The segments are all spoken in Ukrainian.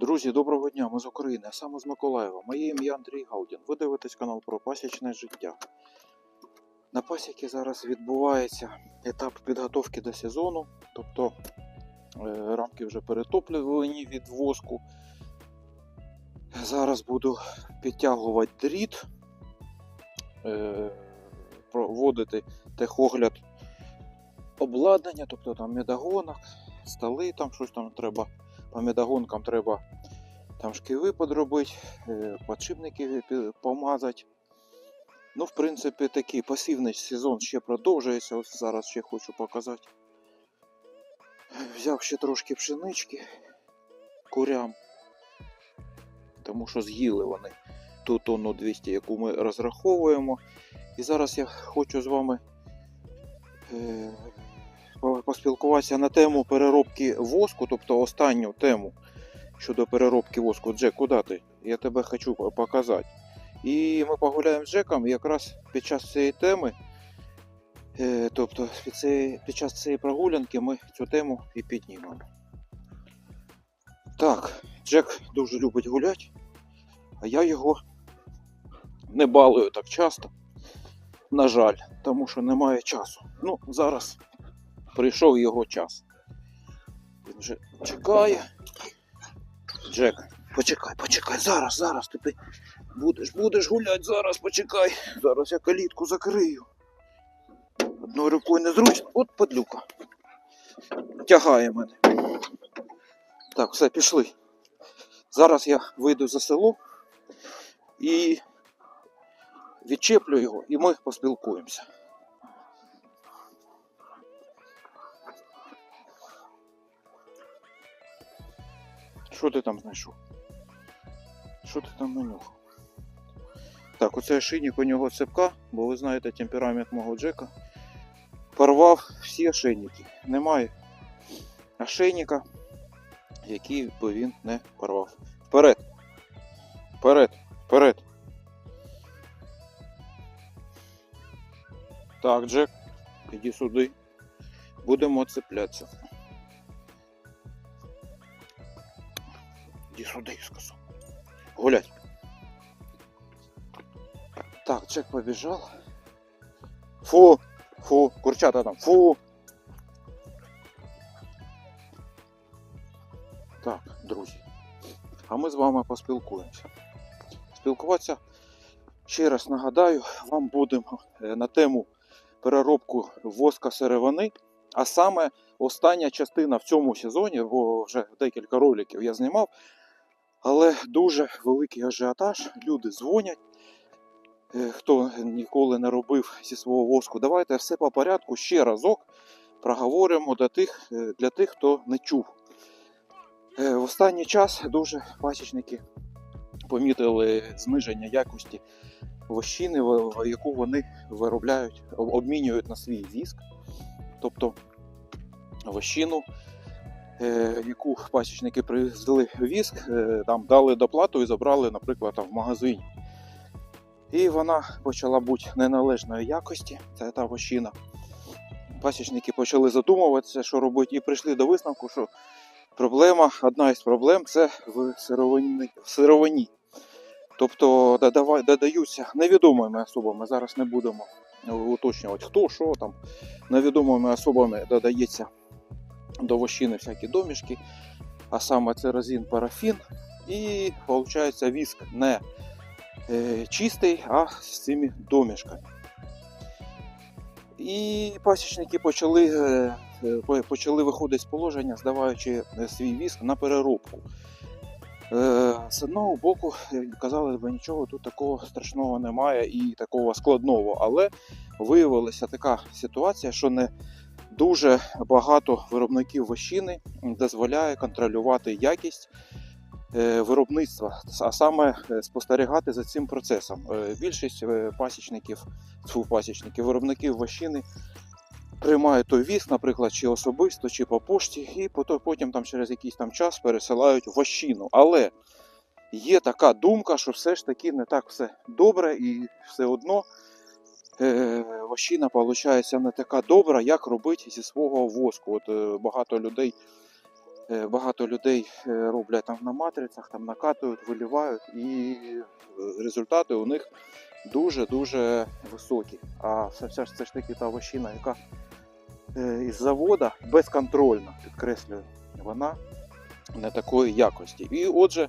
Друзі, доброго дня, ми з України, а саме з Миколаєва. Моє ім'я Андрій Галдін. Ви дивитесь канал про пасічне життя. На пасіки зараз відбувається етап підготовки до сезону, тобто е, рамки вже перетоплені від воску. Зараз буду підтягувати дріт, е, проводити техогляд обладнання, тобто там медогонок, столи, там щось там треба по медогонкам треба там шківи подробити, е, подшипники помазати. Ну, в принципі, такий пасивний сезон ще продовжується. Ось зараз ще хочу показати. Взяв ще трошки пшенички курям, тому що з'їли вони ту тонну 200, яку ми розраховуємо. І зараз я хочу з вами е, поспілкуватися на тему переробки воску, тобто останню тему щодо переробки воску. Джек, куди ти? Я тебе хочу показати. І ми погуляємо з Джеком і якраз під час цієї теми, е, тобто під час цієї прогулянки ми цю тему і піднімемо. Так, Джек дуже любить гуляти, а я його не балую так часто. На жаль, тому що немає часу. Ну, зараз прийшов його час. Він вже чекає. Джек, почекай, почекай, зараз, зараз ти будеш, будеш гуляти, зараз почекай. Зараз я калітку закрию. Одною рукою незручно. От падлюка. Тягає мене. Так, все, пішли. Зараз я вийду за село і відчеплю його, і ми поспілкуємося. Що ти там знайшов? Що ти там нанюхав? Так, оце ошейник у нього цепка, бо ви знаєте темперамент мого Джека. Порвав всі ошейники. Немає ошейника, який би він не порвав. Вперед! Вперед! Вперед! Так, Джек, іди сюди. Будемо цеплятися. Я сказал. Гулять. Так, Джек побежал. Фу, фу, курчата там, фу. Так, друзі. А ми з вами поспілкуємося. Спілкуватися, ще раз нагадаю, вам будемо е, на тему переробку воска сировини, а саме остання частина в цьому сезоні, бо вже декілька роликів я знімав. Але дуже великий ажіотаж. Люди дзвонять. Е, Хто ніколи не робив зі свого воску, давайте все по порядку ще разок проговоримо для тих, е, для тих, хто не чув. Е, В останній час дуже пасічники помітили зниження якості вощини, яку вони виробляють, обмінюють на свій віск. Тобто вощину яку пасічники привезли віск, е, там дали доплату і забрали, наприклад, там, в магазині. І вона почала бути неналежної якості, це та вощина. Пасічники почали задумуватися, що робити, і прийшли до висновку, що проблема, одна із проблем це в сировині. В сировині. Тобто додаються невідомими особами. Зараз не будемо уточнювати, хто що там. Невідомими особами додається до вощини всякі домішки, а саме це парафін. І виходить віск не е, чистий, а з цими домішками. І пасічники почали, е, е, по- почали виходити з положення, здаваючи свій віск на переробку. З одного боку, казали б, нічого тут такого страшного немає і такого складного, але виявилася така ситуація, що не дуже багато виробників вощини дозволяє контролювати якість е, виробництва, а саме е, спостерігати за цим процесом. Е, Більшість пасічників, пасічників, виробників вощини приймають той віск, наприклад, чи особисто, чи по пошті, і потім там через якийсь там час пересилають вощину. Але є така думка, що все ж таки не так все добре, і все одно вощина виходить не така добра, як робити зі свого воску. От е, багато людей Е, Багато людей е, роблять там на матрицях, там накатують, вилівають, і е, результати у них дуже-дуже високі. А все, ж- це ж таки та вощина, яка е, із завода безконтрольно, підкреслюю, вона не такої якості. І отже, е,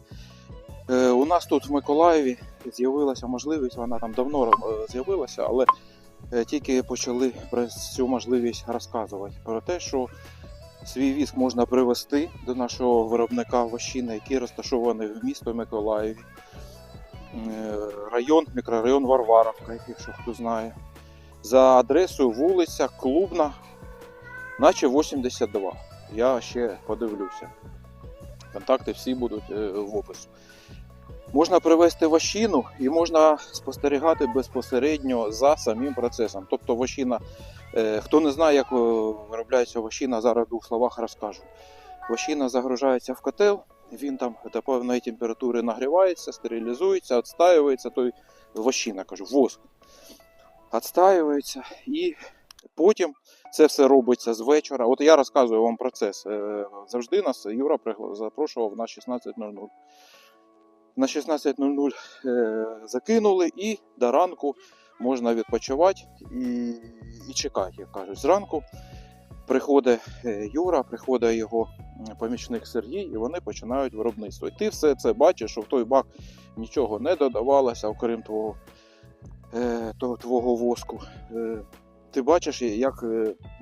у нас тут в Миколаєві з'явилася можливість, вона там давно е, з'явилася, але е, тільки почали про цю можливість розказувати про те, що свій віск можна привезти до нашого виробника вощини, який розташований в місто Миколаєві. Е, Район, мікрорайон Варваровка, якщо хто знає. За адресою вулиця Клубна, наче 82. Я ще подивлюся. Контакти всі будуть е, в опису. Можна привезти вощину і можна спостерігати безпосередньо за самим процесом. Тобто вощина, е, хто не знає, як е, виробляється вощина, зараз в двох словах розкажу. Вощина загружається в котел, він там до певної температури нагрівається, стерилізується, відстаюється, той вощина, кажу, воск. Відстаюється і потім це все робиться з вечора. От я розказую вам процес. Е, Завжди нас Юра запрошував на 16.00. На 16.00 е, закинули і до ранку можна відпочивати і, і чекати, як кажуть. Зранку приходить е, Юра, приходить його помічник Сергій, і вони починають виробництво. І ти все це бачиш, що в той бак нічого не додавалося, окрім твого, е, того, твого воску. Ти бачиш, як,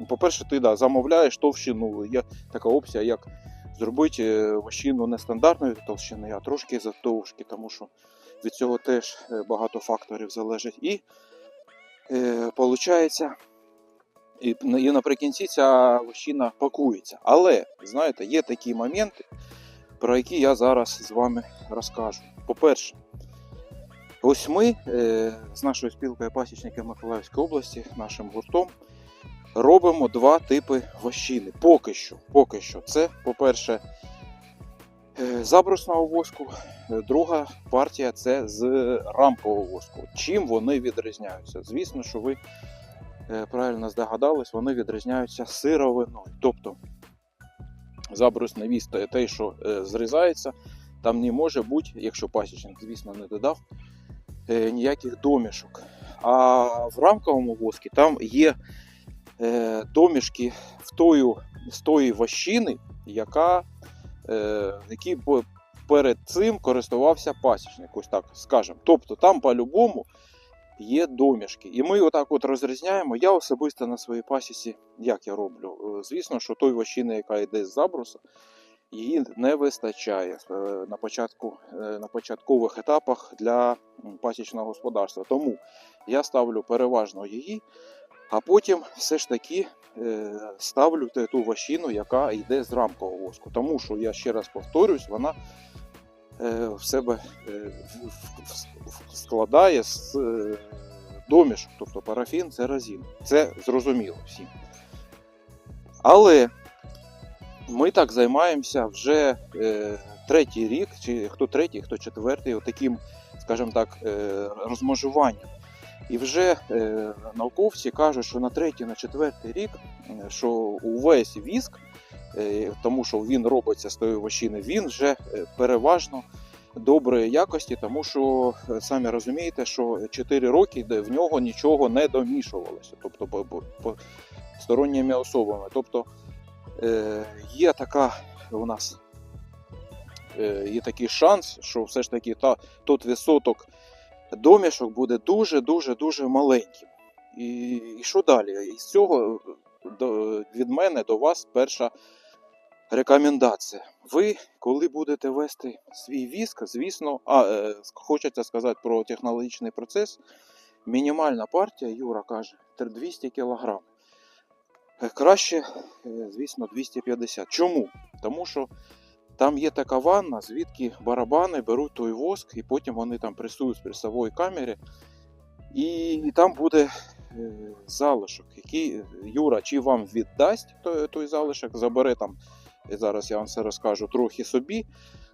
по-перше, ти да, замовляєш товщину. Є така опція, як зробити е, вощину не стандартної товщини, а трошки завтовшки, тому що від цього теж е, багато факторів залежить. І е, і, і наприкінці ця вощина пакується. Але, знаєте, є такі моменти, про які я зараз з вами розкажу. По-перше, ось ми е, з нашою спілкою пасічників Миколаївської області, нашим гуртом, робимо два типи вощини. Поки що. Поки що. Це, по-перше, е, забрусного воску, е, друга партія це з рамкового воску. Чим вони відрізняються? Звісно, що ви е, правильно здогадались, вони відрізняються сировиною. Тобто забрусний віст те- що зрізається, там не може бути, якщо пасічник, звісно, не додав, ніяких домішок. А в рамковому воскі там є домішки в тою, з тої вощини, яка, е, який перед цим користувався пасічник, ось так скажемо. Тобто там по-любому є домішки. І ми отак от розрізняємо. Я особисто на своїй пасіці, як я роблю? Е, Звісно, що той вощини, яка йде з забруса, її не вистачає е, на, початку, е, на початкових етапах для пасічного господарства. Тому я ставлю переважно її, а потім все ж таки е, ставлю ту вощину, яка йде з рамкового воску. Тому що я ще раз повторюсь, вона е, в себе е, складає з домішок, тобто парафін це разін. Це зрозуміло всім. Але ми так займаємося вже третій рік, чи хто третій, хто четвертий, таким, скажімо так, розмежуванням. І вже е, науковці кажуть, що на третій, на четвертий рік, е, що увесь віск, е, тому що він робиться з тої вощини, він вже е, переважно доброї якості, тому що е, самі розумієте, що 4 роки де в нього нічого не домішувалося, тобто по, по, сторонніми особами. Тобто е, є така у нас є такий шанс, що все ж таки та, тот відсоток домішок буде дуже дуже дуже маленьким. І, і що далі? Із цього е, до, від мене до вас перша рекомендація. Ви, коли будете вести свій віск, звісно, а е, хочеться сказати про технологічний процес. Мінімальна партія, Юра каже, 200 кг. Краще, е, звісно, 250. Чому? Тому що там є така ванна, звідки барабани беруть той воск, і потім вони там пресують з пресової камери. І, там буде е, залишок, який Юра чи вам віддасть той, той залишок, забере там, і зараз я вам це розкажу, трохи собі.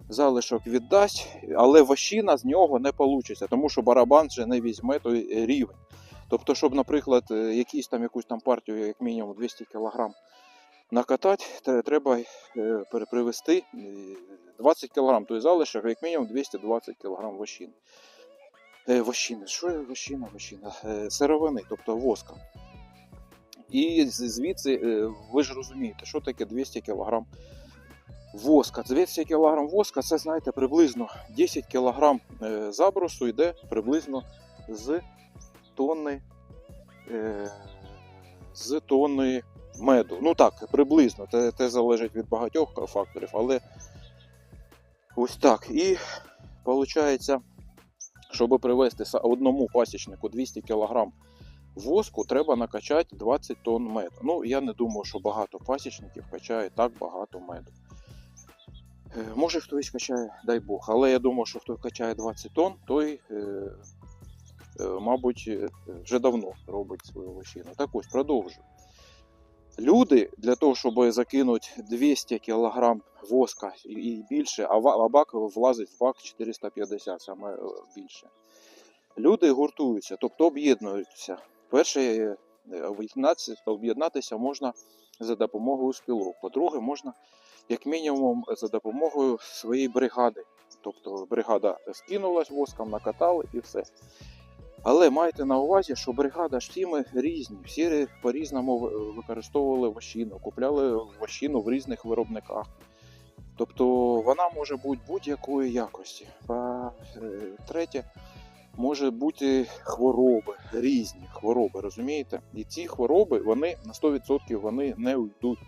Залишок віддасть, але вощина з нього не вийде, тому що барабан вже не візьме той рівень. Тобто, щоб, наприклад, е, якісь там, якусь там партію, як мінімум 200 кг накатати, треба е, привезти е, 20 кг, тобто залишок, як мінімум 220 кг вощини. Е, Вощини, що є вощина, вощина? Е, Сировини, тобто воска. І звідси е, ви ж розумієте, що таке 200 кг воска. 200 кг воска це, знаєте, приблизно 10 кг е, забросу йде приблизно з тонни, е, з тонни меду. Ну так, приблизно. Це, це залежить від багатьох факторів, але ось так. І виходить, щоб привезти одному пасічнику 200 кг воску, треба накачати 20 тонн меду. Ну, я не думаю, що багато пасічників качає так багато меду. Е, Може хтось качає, дай Бог, але я думаю, що хто качає 20 тонн, той, е, е, мабуть, вже давно робить свою лощину. Так ось продовжую. Люди для того, щоб закинути 200 кг воска і- більше, а бак влазить в бак 450, саме е, більше. Люди гуртуються, тобто об'єднуються. Перше, е, об'єднатися можна за допомогою спілок. По-друге, можна як мінімум за допомогою своєї бригади. Тобто бригада скинулась воском, накатали і все. Але майте на увазі, що бригада ж всі ми різні, всі по-різному використовували вощину, купляли вощину в різних виробниках. Тобто вона може бути будь-якої якості. По-третє, може бути хвороби, різні хвороби, розумієте? І ці хвороби вони на 100% вони не уйдуть.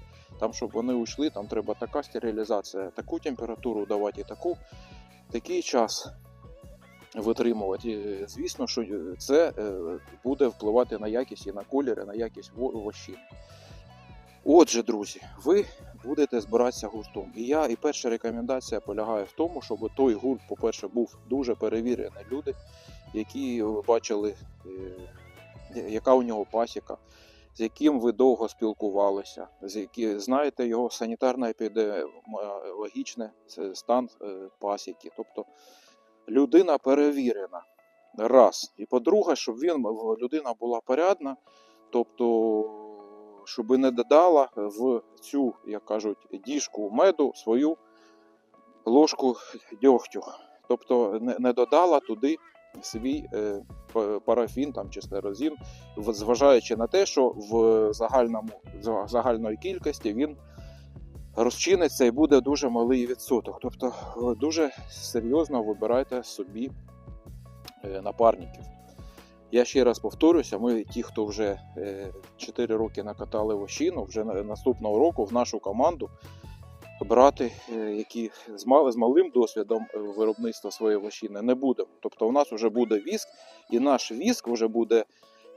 Там, щоб вони уйшли, там треба така стерилізація, таку температуру давати, і таку, такий час витримувати. Звісно, що е, це е, буде впливати на якість і на колір, і на якість во- Отже, друзі, ви будете збиратися гуртом. І я, і перша рекомендація полягає в тому, щоб той гурт, по-перше, був дуже перевірений люди, які бачили, е, яка у нього пасіка, з яким ви довго спілкувалися, з які знаєте його санітарно-епідеміологічний стан пасіки. Тобто людина перевірена. Раз. І по-друге, щоб він людина була порядна, тобто, щоб не додала в цю, як кажуть, діжку меду свою ложку дьогтю. Тобто не, додала туди свій е, парафін там, чи стерозін, зважаючи на те, що в загальному, за- загальної кількості він розчиниться і буде дуже малий відсоток. Тобто е, дуже серйозно вибирайте собі е, напарників. Я ще раз повторюся, ми ті, хто вже е, 4 роки накатали вощину, вже наступного року в нашу команду брати, е, які з, мал, з малим досвідом е, виробництва своєї вощини не будемо. Тобто у нас вже буде віск, і наш віск вже буде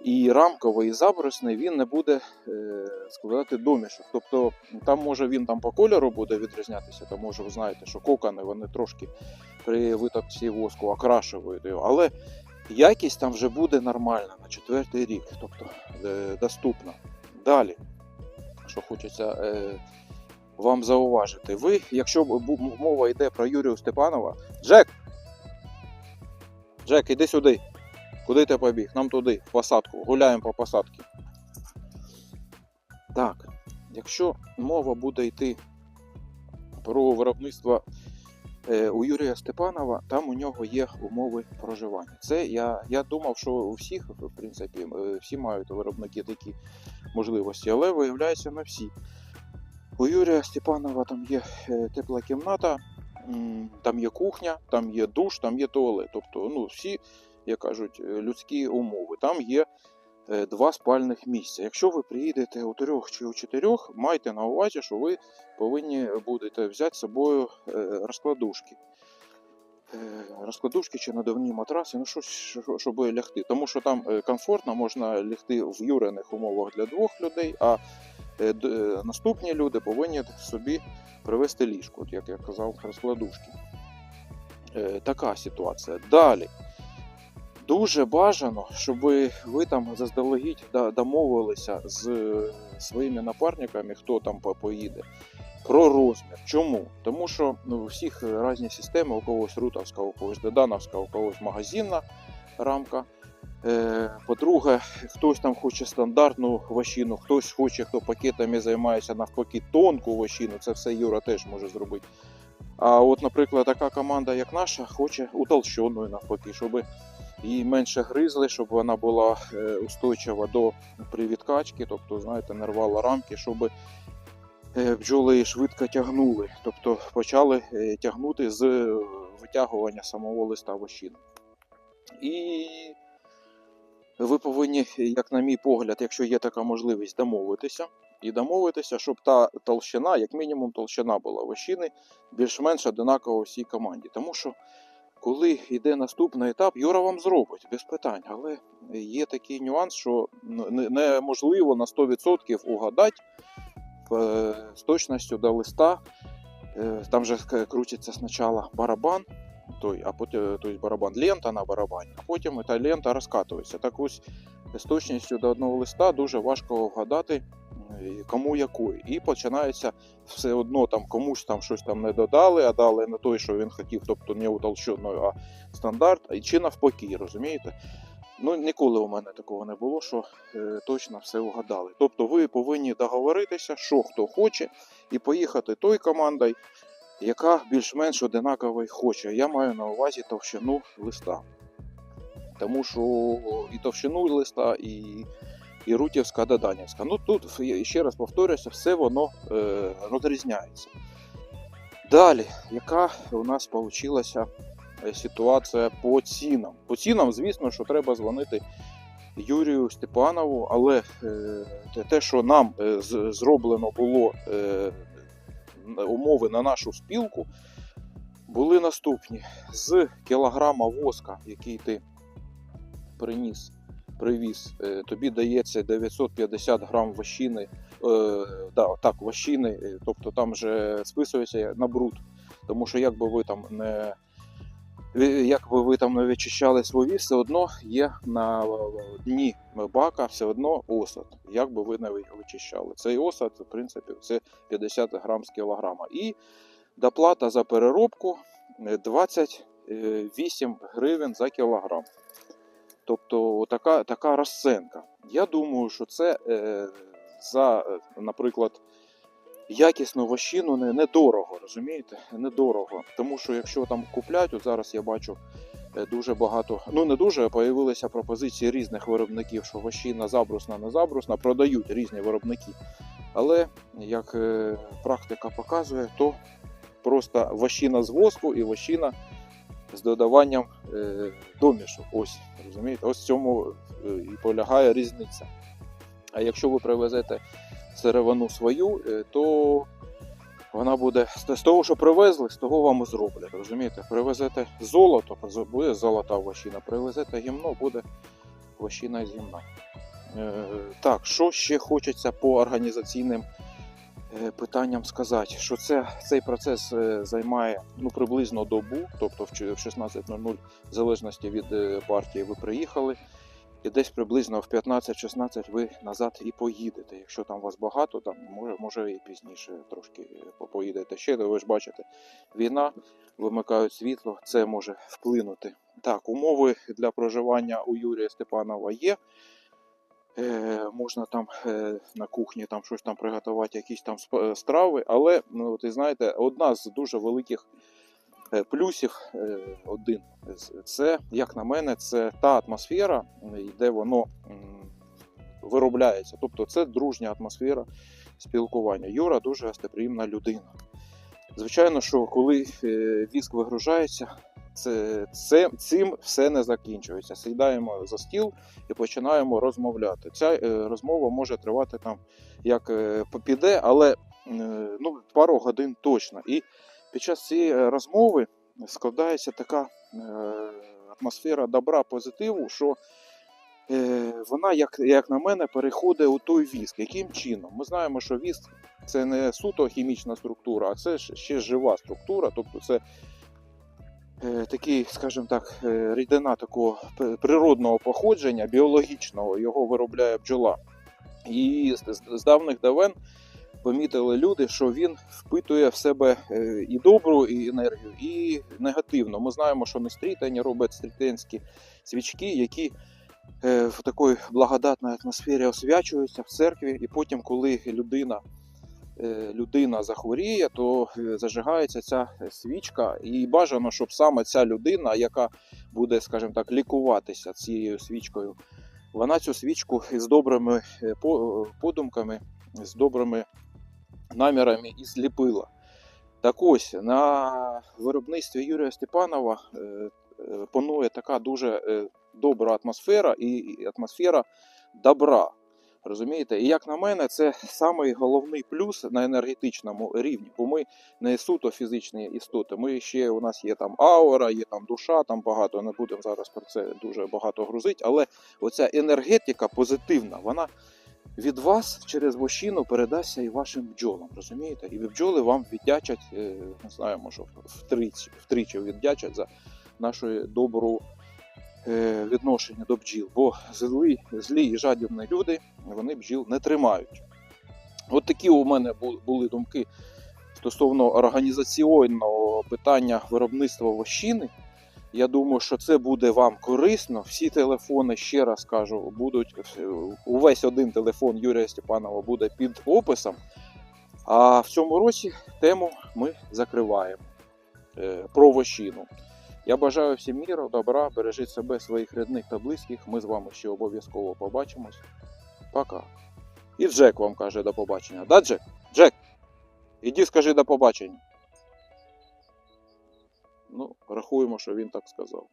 і рамковий, і забросний, він не буде е, складати домішок. Тобто там може він там по кольору буде відрізнятися, тому що ви знаєте, що кокони вони трошки при витокці воску окрашують його, але якість там вже буде нормальна на четвертий рік, тобто е, доступна. Далі, що хочеться е, вам зауважити, ви, якщо мова йде про Юрія Степанова, Джек! Джек, іди сюди. Куди ти побіг? Нам туди, в посадку. Гуляємо по посадці. Так, якщо мова буде йти про виробництво е, у Юрія Степанова, там у нього є умови проживання. Це я, я думав, що у всіх, в принципі, е, всі мають виробники такі можливості, але виявляється не всі. У Юрія Степанова там є е, тепла кімната, там є кухня, там є душ, там є туалет. Тобто, ну, всі, як кажуть, е, людські умови. Там є е, два спальних місця. Якщо ви приїдете у трьох чи у чотирьох, майте на увазі, що ви повинні будете взяти з собою е, розкладушки. Розкладушки чи надувні матраси, ну щось, що- щоб лягти. Тому що там комфортно можна лягти в юрених умовах для двох людей, а наступні люди повинні собі привезти ліжко, як я казав, розкладушки. Така ситуація. Далі. Дуже бажано, щоб ви там заздалегідь домовилися з е, своїми напарниками, хто там поїде, про розмір. Чому? Тому що ну, у всіх різні системи, у когось рутовська, у когось додановська, у когось магазинна рамка. Е, По-друге, хтось там хоче стандартну вощину, хтось хоче, хто пакетами займається навпаки тонку вощину, це все Юра теж може зробити. А от, наприклад, така команда, як наша, хоче утолщеною навпаки, щоб її менше гризли, щоб вона була е, устойчива до при відкачці, тобто, знаєте, не рвала рамки, щоб е, бджоли швидко тягнули, тобто почали е, тягнути з витягування самого листа вощини. І ви повинні, як на мій погляд, якщо є така можливість, домовитися. І домовитися, щоб та толщина, як мінімум, толщина була вощини більш-менш одинакова всій команді. Тому що коли йде наступний етап, Юра вам зробить без питань. Але є такий нюанс, що неможливо на 100% угадати е, з точністю до листа. Е, Там же крутиться спочатку барабан, той, а потім тобто барабан, лента на барабані, а потім та лента розкатується. Так ось з точністю до одного листа дуже важко вгадати, е, кому якої. І починається все одно там комусь там щось там не додали, а дали не той, що він хотів, тобто не утолщеною, а стандарт, і чи навпаки, розумієте? Ну, ніколи у мене такого не було, що е, точно все угадали. Тобто ви повинні договоритися, що хто хоче, і поїхати той командою, яка більш-менш одинаково хоче. Я маю на увазі товщину листа. Тому що і товщину листа, і, і Рутівська Доданівська. Ну тут ще раз повторюся, все воно е, розрізняється. Далі, яка у нас вийшла ситуація по цінам? По цінам, звісно, що треба дзвонити Юрію Степанову, але е, те- що нам е, зроблено було е, умови на нашу спілку, були наступні: з кілограма воска, який ти приніс, привіз, е, тобі дається 950 грам вощини, е, да, так, вощини, е, тобто там вже списується на бруд. Тому що як би ви там не як би ви там не вичищали свої, все одно є на дні бака все одно осад. Як би ви не вичищали. Цей осад, в принципі, це 50 грам з кілограма. І доплата за переробку е, 28 гривень за кілограм. Тобто така, така розценка. Я думаю, що це е, за, е, наприклад, якісну вощину не, недорого, розумієте? Недорого. Тому що якщо там куплять, от зараз я бачу е, дуже багато, ну не дуже, появилися пропозиції різних виробників, що вощина забрусна, не забрусна, продають різні виробники. Але як е, практика показує, то просто вощина з воску і вощина з додаванням е, домішок. Ось, розумієте, ось в цьому е, і полягає різниця. А якщо ви привезете сировину свою, е, то вона буде з того, що привезли, з того вам і зроблять. Розумієте? Привезете золото, буде золота вощина, привезете гімно, буде вощина з гімна. Так, що ще хочеться по організаційним питанням сказати, що це, цей процес е, займає ну, приблизно добу, тобто в чи- в 16.00, в залежності від е, партії, ви приїхали. І десь приблизно в 15-16 ви назад і поїдете. Якщо там вас багато, там може, може і пізніше трошки е, по- поїдете ще. Ви ж бачите, війна, вимикають світло, це може вплинути. Так, умови для проживання у Юрія Степанова є. Е, можна там е, на кухні там щось там приготувати, якісь там е, страви, але ну, і знаєте, одна з дуже великих плюсів, один це, як на мене, це та атмосфера, де воно виробляється. Тобто це дружня атмосфера спілкування. Юра дуже гостеприємна людина. Звичайно, що коли віск вигружається, це, це, цим все не закінчується. Сідаємо за стіл і починаємо розмовляти. Ця е, розмова може тривати там як е, піде, але е, ну, пару годин точно. І під час цієї розмови складається така е, атмосфера добра, позитиву, що е, вона, як, як на мене, переходить у той віск. Яким чином? Ми знаємо, що віск це не суто хімічна структура, а це ще жива структура, тобто це такий, скажімо так, е, рідина такого природного походження, біологічного, його виробляє бджола. І з, давних давен помітили люди, що він впитує в себе е, і добру і енергію, і негативну. Ми знаємо, що нестрітані роблять стрітенські свічки, які е, в такій благодатній атмосфері освячуються в церкві, і потім, коли людина, е, людина захворіє, то е, зажигається ця свічка. І бажано, щоб саме ця людина, яка буде, скажімо так, лікуватися цією свічкою, вона цю свічку з добрими е, подумками, з добрими намірами і зліпила. Так ось на виробництві Юрія Степанова е, е, панує така дуже е, добра атмосфера і атмосфера добра. Розумієте? І як на мене, це самий головний плюс на енергетичному рівні, бо ми не суто фізичні істоти. Ми ще у нас є там аура, є там душа, там багато. Не будемо зараз про це дуже багато грузити, але оця енергетика позитивна, вона від вас через вощину передасться і вашим бджолам, розумієте? І бджоли вам віддячать, е, не знаю, може втричі, втричі віддячать за нашу добру відношення до бджіл. Бо злі, злі і жадібні люди вони бджіл не тримають. От такі у мене були думки стосовно організаційного питання виробництва вощини. Я думаю, що це буде вам корисно. Всі телефони, ще раз кажу, будуть е, увесь один телефон Юрія Степанова буде під описом. А в цьому році тему ми закриваємо е, про вощину. Я бажаю всім міру, добра, бережіть себе, своїх рідних та близьких. Ми з вами ще обов'язково побачимось. Пока. І Джек вам каже до побачення. Да, Джек? Джек, іди скажи до побачення. Ну, рахуємо, що він так сказав.